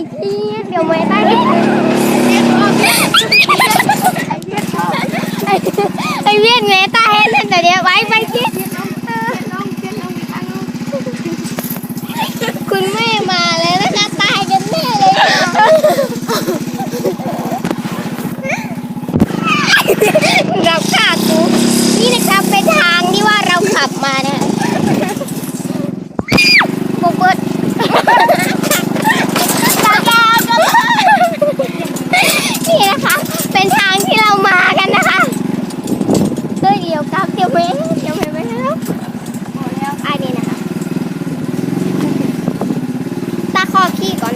ไเครียดเดี๋ยวไม่ได้ไอเวียดเมตาให้เล่นแต่เดี๋ยวไว้ไปคิดคุณแม่มาแล้วนะคะตายกันแน่เลยเราขาดกูนี่นะครับเป็นทางที่ว่าเราขับมาเนี่ยบุบิร์ต ข้อขี้ก่อน